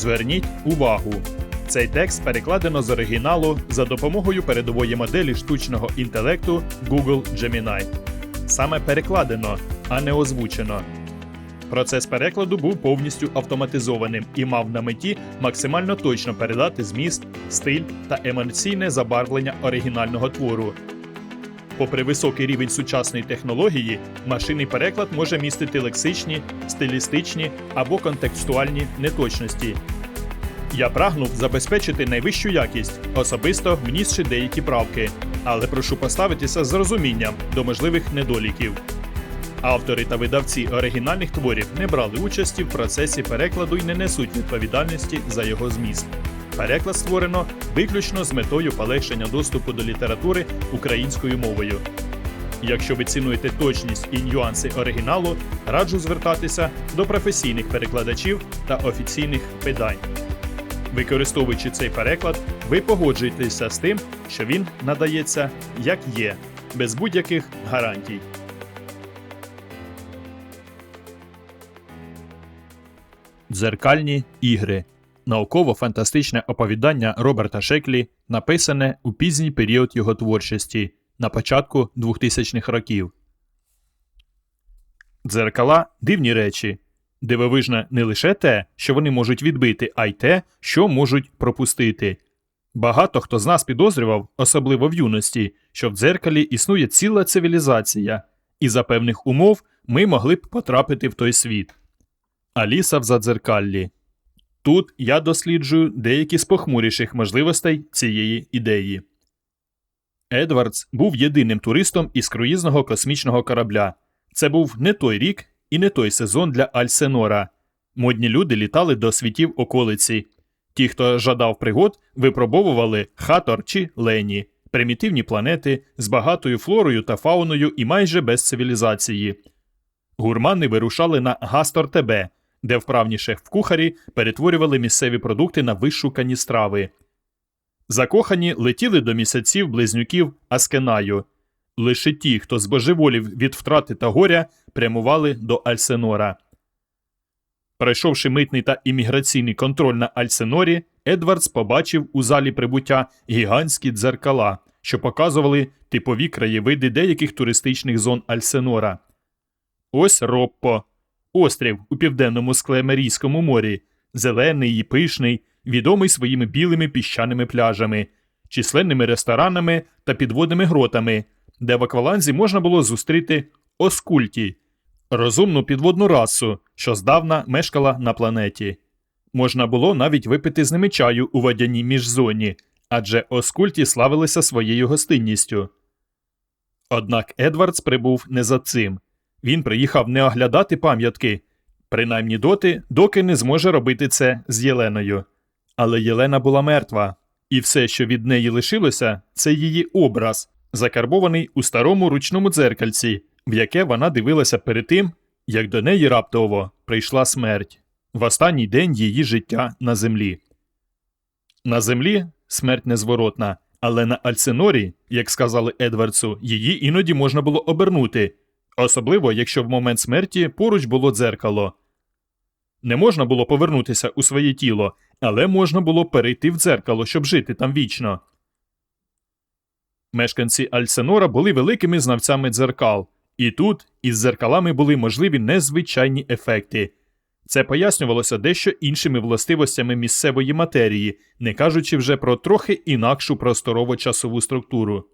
Зверніть увагу. Цей текст перекладено з оригіналу за допомогою передової моделі штучного інтелекту Google Gemini. Саме перекладено, а не озвучено. Процес перекладу був повністю автоматизованим і мав на меті максимально точно передати зміст, стиль та емоційне забарвлення оригінального твору. Попри високий рівень сучасної технології, машинний переклад може містити лексичні, стилістичні або контекстуальні неточності. Я прагнув забезпечити найвищу якість, особисто внісши деякі правки, але прошу поставитися з розумінням до можливих недоліків. Автори та видавці оригінальних творів не брали участі в процесі перекладу і не несуть відповідальності за його зміст. Переклад створено виключно з метою полегшення доступу до літератури українською мовою. Якщо ви цінуєте точність і нюанси оригіналу, раджу звертатися до професійних перекладачів та офіційних видань. Використовуючи цей переклад, ви погоджуєтеся з тим, що він надається як є, без будь-яких гарантій. Дзеркальні ігри. Науково-фантастичне оповідання Роберта Шеклі, написане у пізній період його творчості на початку 2000-х років. Дзеркала дивні речі. Дивовижне не лише те, що вони можуть відбити, а й те, що можуть пропустити. Багато хто з нас підозрював, особливо в юності, що в дзеркалі існує ціла цивілізація, і за певних умов ми могли б потрапити в той світ. Аліса в задзеркаллі. Тут я досліджую деякі з похмуріших можливостей цієї ідеї. Едвардс був єдиним туристом із круїзного космічного корабля. Це був не той рік і не той сезон для Альсенора. Модні люди літали до світів околиці. Ті, хто жадав пригод, випробовували Хатор чи Лені, примітивні планети з багатою флорою та фауною і майже без цивілізації. Гурмани вирушали на Гастор ТБ, де вправні шеф-кухарі перетворювали місцеві продукти на вишукані страви. Закохані летіли до місяців близнюків Аскенаю. Лише ті, хто збожеволів від втрати та горя, прямували до Альсенора. Пройшовши митний та імміграційний контроль на Альсенорі, Едвардс побачив у залі прибуття гігантські дзеркала, що показували типові краєвиди деяких туристичних зон Альсенора. Ось Роппо, острів у південному склемерійському морі, зелений і пишний, відомий своїми білими піщаними пляжами, численними ресторанами та підводними гротами, де в акваланзі можна було зустріти оскульті, розумну підводну расу, що здавна мешкала на планеті. Можна було навіть випити з ними чаю у водяній міжзоні, адже оскульті славилися своєю гостинністю. Однак Едвардс прибув не за цим. Він приїхав не оглядати пам'ятки, принаймні доти, доки не зможе робити це з Єленою. Але Єлена була мертва, і все, що від неї лишилося, це її образ, закарбований у старому ручному дзеркальці, в яке вона дивилася перед тим, як до неї раптово прийшла смерть в останній день її життя на землі. На землі смерть незворотна, але на Альцинорі, як сказали Едвардсу, її іноді можна було обернути, особливо якщо в момент смерті поруч було дзеркало. Не можна було повернутися у своє тіло, але можна було перейти в дзеркало, щоб жити там вічно. Мешканці Альсенора були великими знавцями дзеркал, і тут із дзеркалами були можливі незвичайні ефекти. Це пояснювалося дещо іншими властивостями місцевої матерії, не кажучи вже про трохи інакшу просторово-часову структуру.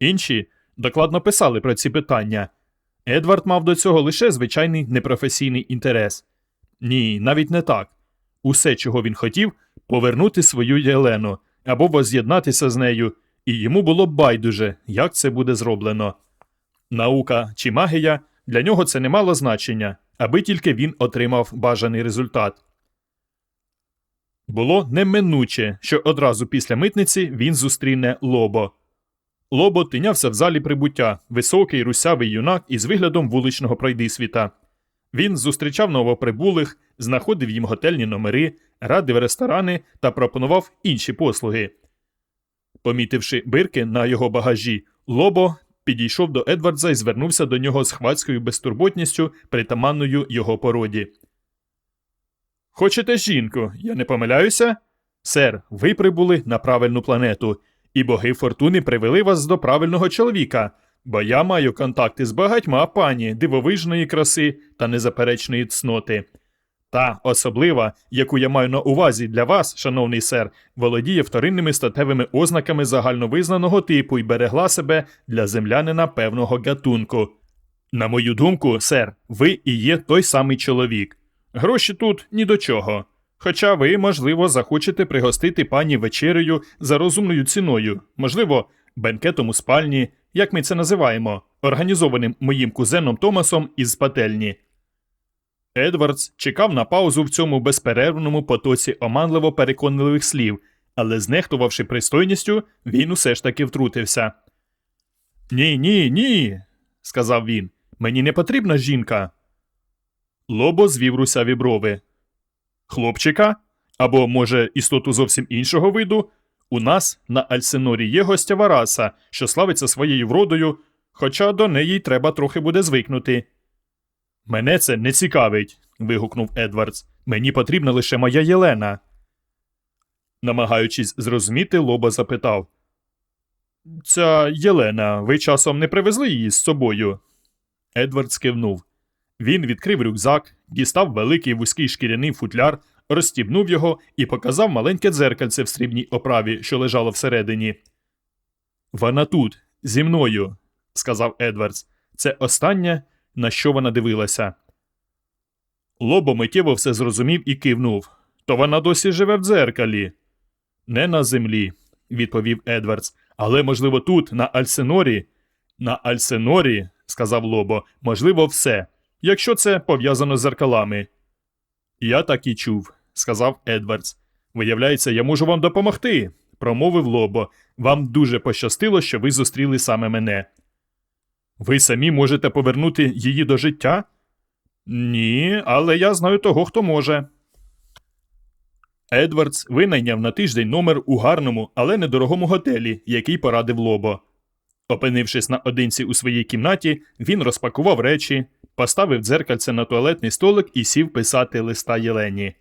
Інші докладно писали про ці питання. Едвард мав до цього лише звичайний непрофесійний інтерес. Ні, навіть не так. Усе, чого він хотів, повернути свою Єлену або воз'єднатися з нею, і йому було байдуже, як це буде зроблено. Наука чи магія для нього це не мало значення, аби тільки він отримав бажаний результат. Було неминуче, що одразу після митниці він зустріне лобо. Лобо тинявся в залі прибуття, високий русявий юнак із виглядом вуличного пройдисвіта. Він зустрічав новоприбулих, знаходив їм готельні номери, радив ресторани та пропонував інші послуги. Помітивши бирки на його багажі, Лобо підійшов до Едвардса і звернувся до нього з хвацькою безтурботністю, притаманною його породі. Хочете жінку, я не помиляюся? Сер, ви прибули на правильну планету, і боги фортуни привели вас до правильного чоловіка, бо я маю контакти з багатьма пані дивовижної краси та незаперечної цноти. Та особлива, яку я маю на увазі для вас, шановний сер, володіє вторинними статевими ознаками загальновизнаного типу і берегла себе для землянина певного гатунку. На мою думку, сер, ви і є той самий чоловік. Гроші тут ні до чого. Хоча ви, можливо, захочете пригостити пані вечерею за розумною ціною, можливо, бенкетом у спальні, як ми це називаємо, організованим моїм кузеном Томасом із пательні. Едвардс чекав на паузу в цьому безперервному потоці оманливо переконливих слів, але знехтувавши пристойністю, він усе ж таки втрутився. Ні, ні, ні, сказав він. Мені не потрібна жінка. Лобо звів русяві брови. Хлопчика? Або, може, істоту зовсім іншого виду? У нас на Альсенорі є гостява раса, що славиться своєю вродою, хоча до неї треба трохи буде звикнути. Мене це не цікавить, вигукнув Едвардс. Мені потрібна лише моя Єлена. Намагаючись зрозуміти, Лоба запитав. Ця Єлена, ви часом не привезли її з собою? Едвардс кивнув. Він відкрив рюкзак, дістав великий вузький шкіряний футляр, розстібнув його і показав маленьке дзеркальце в срібній оправі, що лежало всередині. Вона тут, зі мною, сказав Едвардс. Це останнє, на що вона дивилася. Лобо миттєво все зрозумів і кивнув. То вона досі живе в дзеркалі. Не на землі, відповів Едвардс. Але, можливо, тут, на Альсенорі. На Альсенорі, сказав Лобо, можливо, все, якщо це пов'язано з зеркалами. Я так і чув, сказав Едвардс. Виявляється, я можу вам допомогти, промовив Лобо. Вам дуже пощастило, що ви зустріли саме мене. Ви самі можете повернути її до життя? Ні, але я знаю того, хто може. Едвардс винайняв на тиждень номер у гарному, але недорогому готелі, який порадив Лобо. Опинившись наодинці у своїй кімнаті, він розпакував речі, поставив дзеркальце на туалетний столик і сів писати листа Єлені.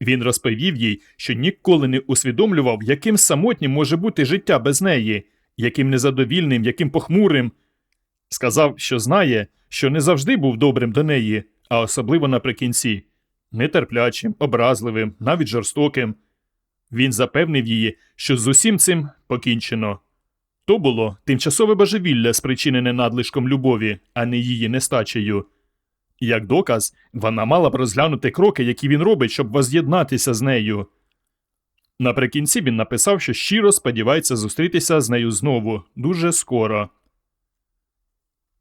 Він розповів їй, що ніколи не усвідомлював, яким самотнім може бути життя без неї, яким незадовільним, яким похмурим. Сказав, що знає, що не завжди був добрим до неї, а особливо наприкінці нетерплячим, образливим, навіть жорстоким. Він запевнив її, що з усім цим покінчено. То було тимчасове божевілля, спричинене надлишком любові, а не її нестачею. Як доказ, вона мала б розглянути кроки, які він робить, щоб воз'єднатися з нею. Наприкінці він написав, що щиро сподівається зустрітися з нею знову дуже скоро.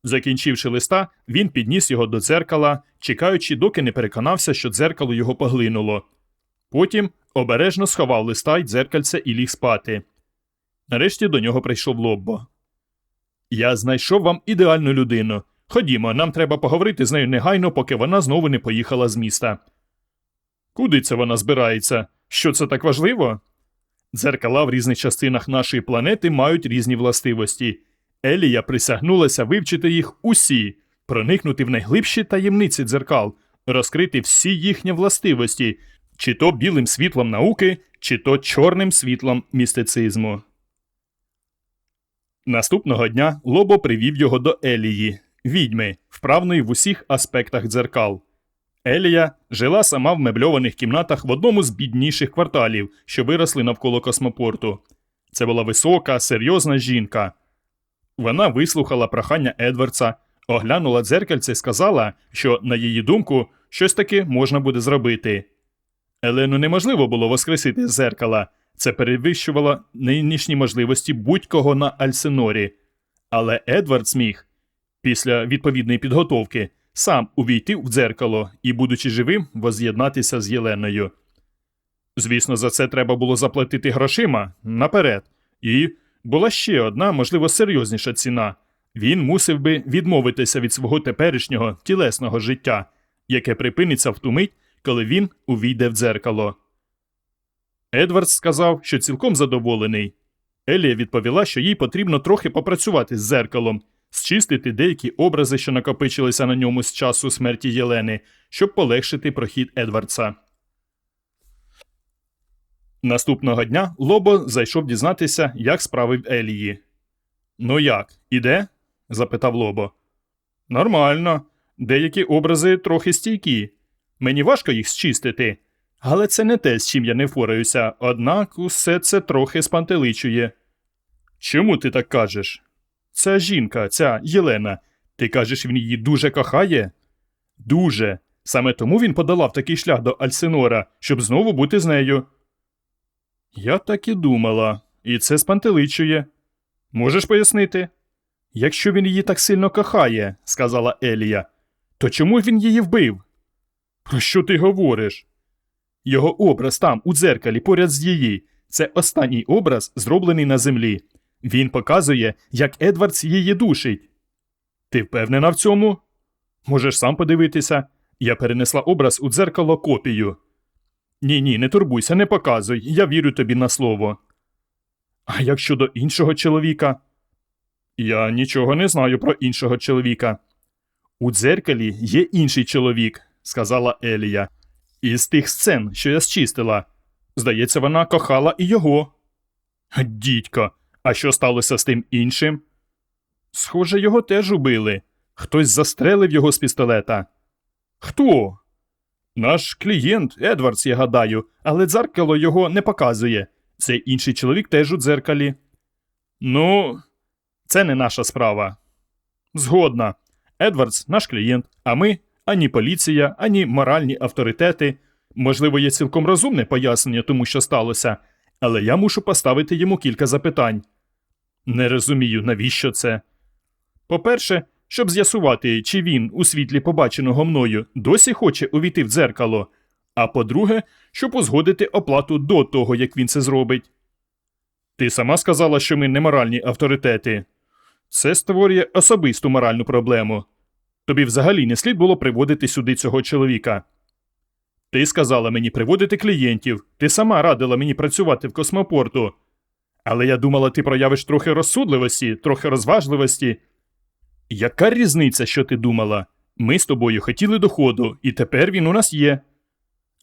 Закінчивши листа, він підніс його до дзеркала, чекаючи, доки не переконався, що дзеркало його поглинуло. Потім обережно сховав листа й дзеркальце і ліг спати. Нарешті до нього прийшов Лоббо. Я знайшов вам ідеальну людину. Ходімо, нам треба поговорити з нею негайно, поки вона знову не поїхала з міста. Куди це вона збирається? Що це так важливо? Дзеркала в різних частинах нашої планети мають різні властивості. Елія присягнулася вивчити їх усі, проникнути в найглибші таємниці дзеркал, розкрити всі їхні властивості, чи то білим світлом науки, чи то чорним світлом містицизму. Наступного дня Лобо привів його до Елії, відьми, вправної в усіх аспектах дзеркал. Елія жила сама в мебльованих кімнатах в одному з бідніших кварталів, що виросли навколо космопорту. Це була висока, серйозна жінка. Вона вислухала прохання Едвардса, оглянула дзеркальце і сказала, що, на її думку, щось таки можна буде зробити. Елену неможливо було воскресити з зеркала, це перевищувало нинішні можливості будь-кого на Альсенорі. Але Едвард зміг, після відповідної підготовки, сам увійти в дзеркало і, будучи живим, воз'єднатися з Єленою. Звісно, за це треба було заплатити грошима наперед. І була ще одна, можливо, серйозніша ціна. Він мусив би відмовитися від свого теперішнього тілесного життя, яке припиниться в ту мить, коли він увійде в дзеркало. Едвардс сказав, що цілком задоволений. Елія відповіла, що їй потрібно трохи попрацювати з зеркалом, зчистити деякі образи, що накопичилися на ньому з часу смерті Єлени, щоб полегшити прохід Едвардса. Наступного дня Лобо зайшов дізнатися, як справи в Елії. Ну як, іде? запитав Лобо. Нормально. Деякі образи трохи стійкі. Мені важко їх зчистити. Але це не те, з чим я не впораюся, однак усе це трохи спантеличує. Чому ти так кажеш? Ця жінка, ця Єлена, ти кажеш, він її дуже кохає? Дуже. Саме тому він подолав такий шлях до Альсинора, щоб знову бути з нею. Я так і думала, і це спантеличує. Можеш пояснити? Якщо він її так сильно кохає, сказала Елія, то чому він її вбив? Про що ти говориш? Його образ там, у дзеркалі, поряд з її. Це останній образ, зроблений на землі. Він показує, як Едвардс її душить. Ти впевнена в цьому? Можеш сам подивитися. Я перенесла образ у дзеркало копію. Ні, ні, не турбуйся, не показуй, я вірю тобі на слово. А як щодо іншого чоловіка? Я нічого не знаю про іншого чоловіка. У дзеркалі є інший чоловік, сказала Елія. Із тих сцен, що я зчистила. Здається, вона кохала і його. Дідько, а що сталося з тим іншим? Схоже, його теж убили. Хтось застрелив його з пістолета. Хто? Наш клієнт Едвардс, я гадаю, але дзеркало його не показує. Цей інший чоловік теж у дзеркалі. Ну, це не наша справа. Згодна. Едвардс наш клієнт, а ми ані поліція, ані моральні авторитети. Можливо, є цілком розумне пояснення тому, що сталося, але я мушу поставити йому кілька запитань. Не розумію, навіщо це. По-перше, щоб з'ясувати, чи він, у світлі побаченого мною, досі хоче увійти в дзеркало. А по-друге, щоб узгодити оплату до того, як він це зробить. Ти сама сказала, що ми не моральні авторитети. Це створює особисту моральну проблему. Тобі взагалі не слід було приводити сюди цього чоловіка. Ти сказала мені приводити клієнтів, ти сама радила мені працювати в космопорту. Але я думала, ти проявиш трохи розсудливості, трохи розважливості. Яка різниця, що ти думала? Ми з тобою хотіли доходу, і тепер він у нас є.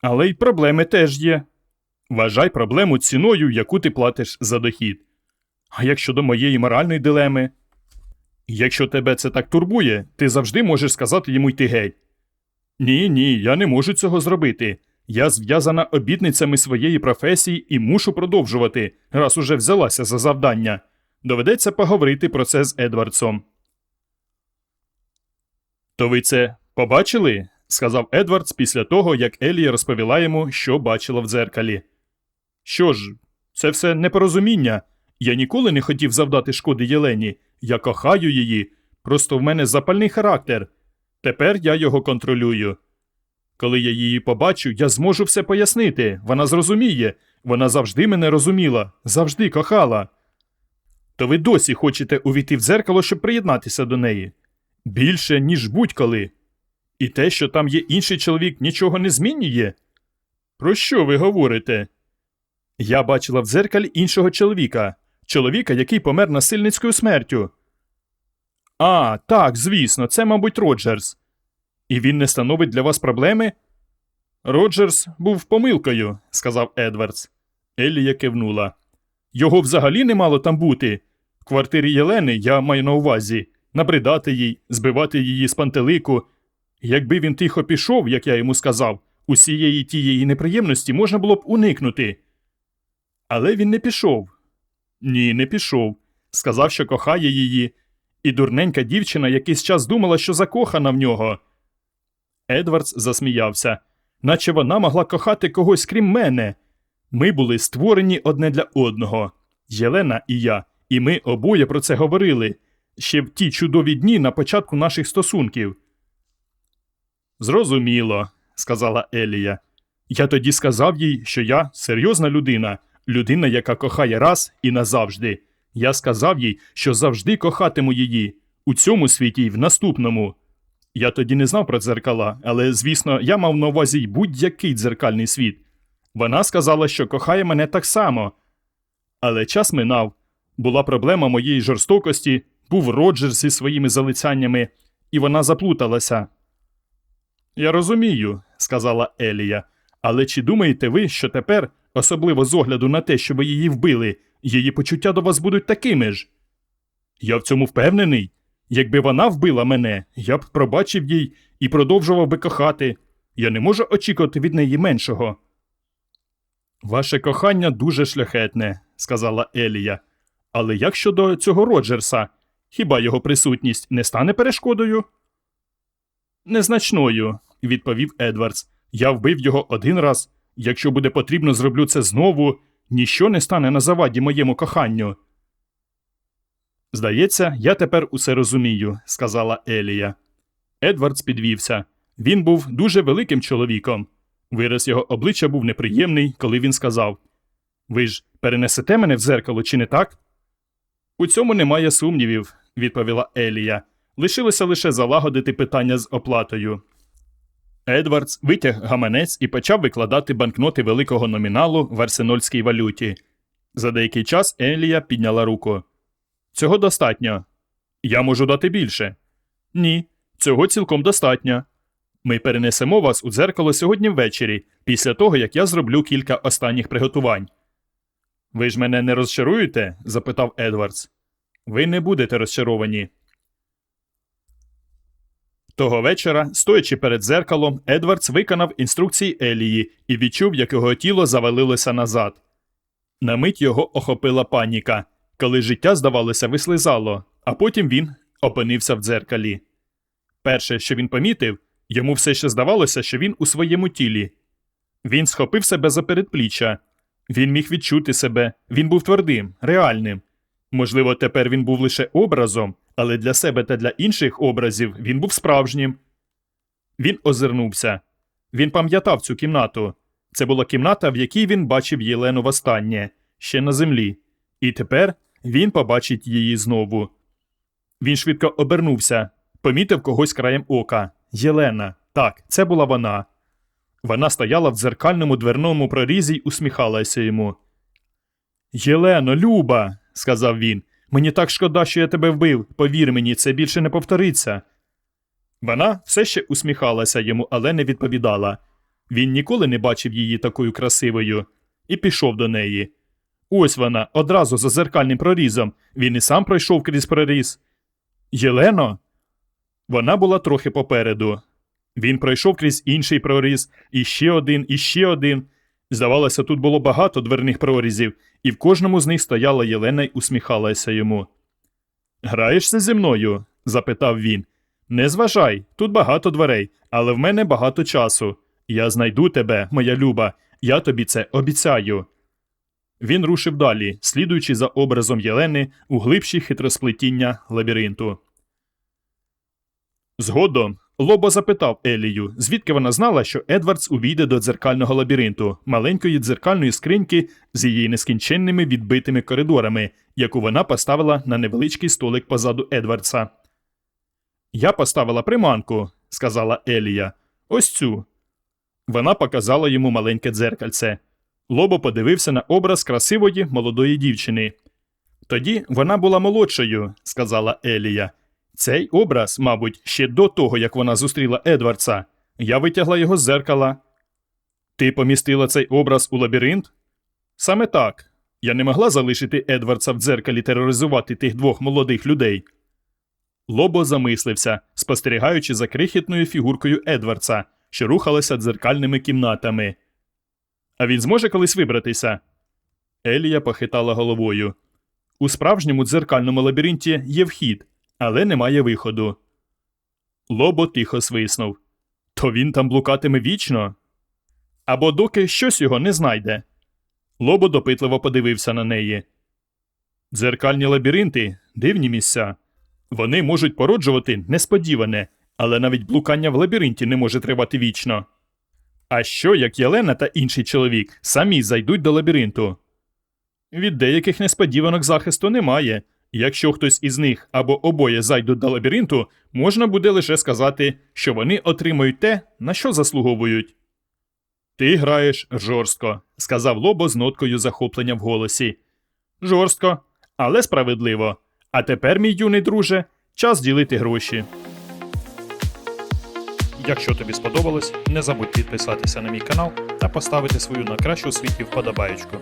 Але й проблеми теж є. Вважай проблему ціною, яку ти платиш за дохід. А як щодо моєї моральної дилеми? Якщо тебе це так турбує, ти завжди можеш сказати йому йти геть. Ні, ні, я не можу цього зробити. Я зв'язана обітницями своєї професії і мушу продовжувати, раз уже взялася за завдання. Доведеться поговорити про це з Едвардсом. То ви це побачили? сказав Едвардс після того, як Елія розповіла йому, що бачила в дзеркалі. Що ж, це все непорозуміння. Я ніколи не хотів завдати шкоди Єлені. Я кохаю її. Просто в мене запальний характер. Тепер я його контролюю. Коли я її побачу, я зможу все пояснити. Вона зрозуміє. Вона завжди мене розуміла, завжди кохала. То ви досі хочете увійти в дзеркало, щоб приєднатися до неї? Більше, ніж будь-коли. І те, що там є інший чоловік, нічого не змінює? Про що ви говорите? Я бачила в дзеркалі іншого чоловіка, чоловіка, який помер насильницькою смертю. А, так, звісно, це, мабуть, Роджерс. І він не становить для вас проблеми? Роджерс був помилкою, сказав Едвардс. Елія кивнула. Його взагалі не мало там бути. В квартирі Єлени я маю на увазі набридати їй, збивати її з пантелику. Якби він тихо пішов, як я йому сказав, усієї тієї неприємності можна було б уникнути. Але він не пішов. Ні, не пішов. Сказав, що кохає її, і дурненька дівчина якийсь час думала, що закохана в нього. Едвардс засміявся, наче вона могла кохати когось крім мене. Ми були створені одне для одного Єлена і я, і ми обоє про це говорили ще в ті чудові дні на початку наших стосунків. Зрозуміло, сказала Елія. Я тоді сказав їй, що я серйозна людина, людина, яка кохає раз і назавжди. Я сказав їй, що завжди кохатиму її у цьому світі й в наступному. Я тоді не знав про дзеркала, але, звісно, я мав на увазі й будь-який дзеркальний світ. Вона сказала, що кохає мене так само. Але час минав. Була проблема моєї жорстокості, був Роджер зі своїми залицяннями, і вона заплуталася. Я розумію, сказала Елія. Але чи думаєте ви, що тепер, особливо з огляду на те, що ви її вбили, її почуття до вас будуть такими ж. Я в цьому впевнений. Якби вона вбила мене, я б пробачив їй і продовжував би кохати. Я не можу очікувати від неї меншого. Ваше кохання дуже шляхетне, сказала Елія. Але як щодо цього Роджерса, хіба його присутність не стане перешкодою? Незначною, відповів Едвардс. Я вбив його один раз. Якщо буде потрібно, зроблю це знову. Ніщо не стане на заваді моєму коханню. Здається, я тепер усе розумію, сказала Елія. Едвардс підвівся. Він був дуже великим чоловіком. Вираз його обличчя був неприємний, коли він сказав: Ви ж перенесете мене в зеркало, чи не так? У цьому немає сумнівів, відповіла Елія. Лишилося лише залагодити питання з оплатою. Едвардс витяг гаманець і почав викладати банкноти великого номіналу в арсенольській валюті. За деякий час Елія підняла руку. Цього достатньо. Я можу дати більше. Ні, цього цілком достатньо. Ми перенесемо вас у дзеркало сьогодні ввечері, після того, як я зроблю кілька останніх приготувань. Ви ж мене не розчаруєте? запитав Едвардс. Ви не будете розчаровані. Того вечора, стоячи перед дзеркалом, Едвардс виконав інструкції Елії і відчув, як його тіло завалилося назад. На мить його охопила паніка, коли життя, здавалося, вислизало, а потім він опинився в дзеркалі. Перше, що він помітив, йому все ще здавалося, що він у своєму тілі. Він схопив себе за передпліччя. Він міг відчути себе, він був твердим, реальним. Можливо, тепер він був лише образом, але для себе та для інших образів він був справжнім. Він озирнувся. Він пам'ятав цю кімнату. Це була кімната, в якій він бачив Єлену востаннє, ще на землі. І тепер він побачить її знову. Він швидко обернувся, помітив когось краєм ока. Єлена. Так, це була вона. Вона стояла в дзеркальному дверному прорізі й усміхалася йому. Єлено, Люба, сказав він, мені так шкода, що я тебе вбив. Повір мені, це більше не повториться. Вона все ще усміхалася йому, але не відповідала. Він ніколи не бачив її такою красивою, і пішов до неї. Ось вона, одразу за зеркальним прорізом. Він і сам пройшов крізь проріз. Єлено? Вона була трохи попереду. Він пройшов крізь інший проріз, і ще один, і ще один. Здавалося, тут було багато дверних прорізів, і в кожному з них стояла Єлена й усміхалася йому. Граєшся зі мною? запитав він. Не зважай, тут багато дверей, але в мене багато часу. Я знайду тебе, моя люба, я тобі це обіцяю. Він рушив далі, слідуючи за образом Єлени у глибші хитросплетіння лабіринту. Згодом Лобо запитав Елію, звідки вона знала, що Едвардс увійде до дзеркального лабіринту, маленької дзеркальної скриньки з її нескінченними відбитими коридорами, яку вона поставила на невеличкий столик позаду Едвардса. Я поставила приманку, сказала Елія. Ось цю. Вона показала йому маленьке дзеркальце. Лобо подивився на образ красивої молодої дівчини. Тоді вона була молодшою, сказала Елія. Цей образ, мабуть, ще до того, як вона зустріла Едвардса. Я витягла його з зеркала. Ти помістила цей образ у лабіринт? Саме так. Я не могла залишити Едвардса в дзеркалі тероризувати тих двох молодих людей. Лобо замислився, спостерігаючи за крихітною фігуркою Едвардса, що рухалася дзеркальними кімнатами. А він зможе колись вибратися? Елія похитала головою. У справжньому дзеркальному лабіринті є вхід, але немає виходу. Лобо тихо свиснув. То він там блукатиме вічно? Або доки щось його не знайде. Лобо допитливо подивився на неї. Дзеркальні лабіринти дивні місця. Вони можуть породжувати несподіване, але навіть блукання в лабіринті не може тривати вічно. А що, як Єлена та інший чоловік самі зайдуть до лабіринту? Від деяких несподіванок захисту немає. Якщо хтось із них або обоє зайдуть до лабіринту, можна буде лише сказати, що вони отримають те, на що заслуговують. Ти граєш жорстко, сказав Лобо з ноткою захоплення в голосі. Жорстко, але справедливо. А тепер, мій юний друже, час ділити гроші. Якщо тобі сподобалось, не забудь підписатися на мій канал, та поставити свою на кращу світі вподобаєчку.